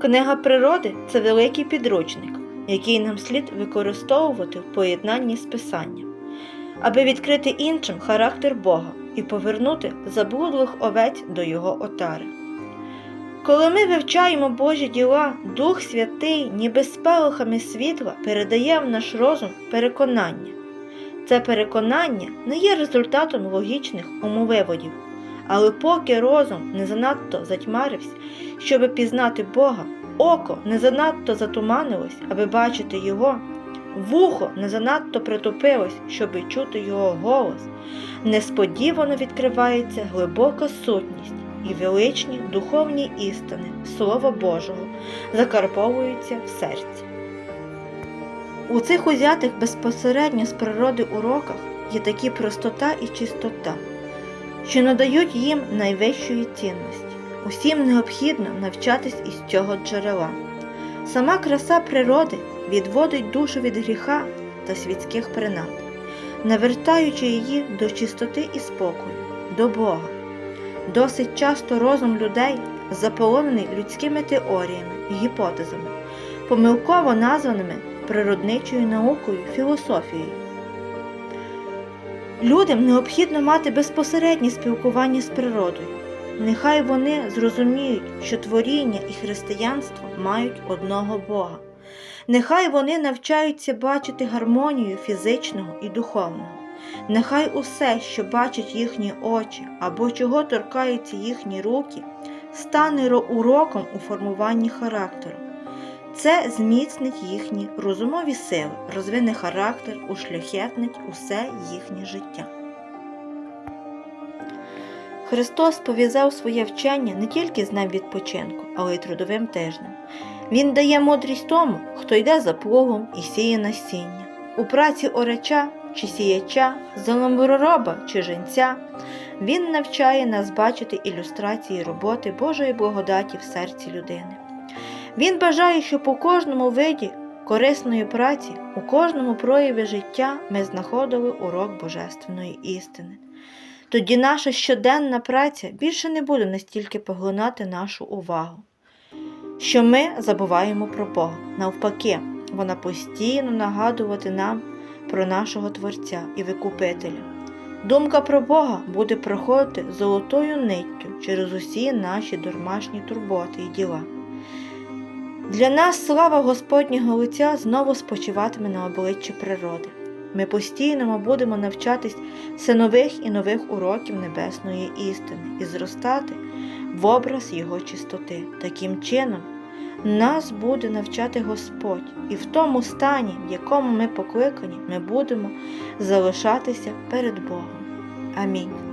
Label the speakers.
Speaker 1: Книга природи це великий підручник, який нам слід використовувати в поєднанні з писанням, аби відкрити іншим характер Бога і повернути заблудлих овець до його отари. Коли ми вивчаємо Божі діла, Дух Святий, ніби спалахами світла, передає в наш розум переконання. Це переконання не є результатом логічних умовиводів, але поки розум не занадто затьмарився, щоби пізнати Бога, око не занадто затуманилось, аби бачити Його, вухо не занадто притупилось, щоби чути Його голос, несподівано відкривається глибока сутність і величні духовні істини Слова Божого закарповуються в серці. У цих узятих безпосередньо з природи уроках є такі простота і чистота, що надають їм найвищої цінності. Усім необхідно навчатись із цього джерела. Сама краса природи відводить душу від гріха та світських принад, навертаючи її до чистоти і спокою, до Бога. Досить часто розум людей заполонений людськими теоріями і гіпотезами, помилково названими природничою наукою, філософією. Людям необхідно мати безпосереднє спілкування з природою. Нехай вони зрозуміють, що творіння і християнство мають одного Бога. Нехай вони навчаються бачити гармонію фізичного і духовного. Нехай усе, що бачать їхні очі або чого торкаються їхні руки, стане уроком у формуванні характеру. Це зміцнить їхні розумові сили, розвине характер, ушляхетнить усе їхнє життя. Христос пов'язав своє вчення не тільки з днем відпочинку, але й трудовим тижнем. Він дає мудрість тому, хто йде за плугом і сіє насіння. У праці орача чи сіяча, золомороба чи женця. Він навчає нас бачити ілюстрації роботи Божої благодаті в серці людини. Він бажає, щоб у кожному виді корисної праці, у кожному прояві життя ми знаходили урок божественної істини. Тоді наша щоденна праця більше не буде настільки поглинати нашу увагу, що ми забуваємо про Бога. Навпаки, вона постійно нагадувати нам про нашого Творця і Викупителя. Думка про Бога буде проходити золотою ниттю через усі наші домашні турботи і діла. Для нас слава Господнього лиця знову спочиватиме на обличчі природи. Ми постійно будемо навчатись все нових і нових уроків небесної істини і зростати в образ Його чистоти. Таким чином, нас буде навчати Господь, і в тому стані, в якому ми покликані, ми будемо залишатися перед Богом. Амінь.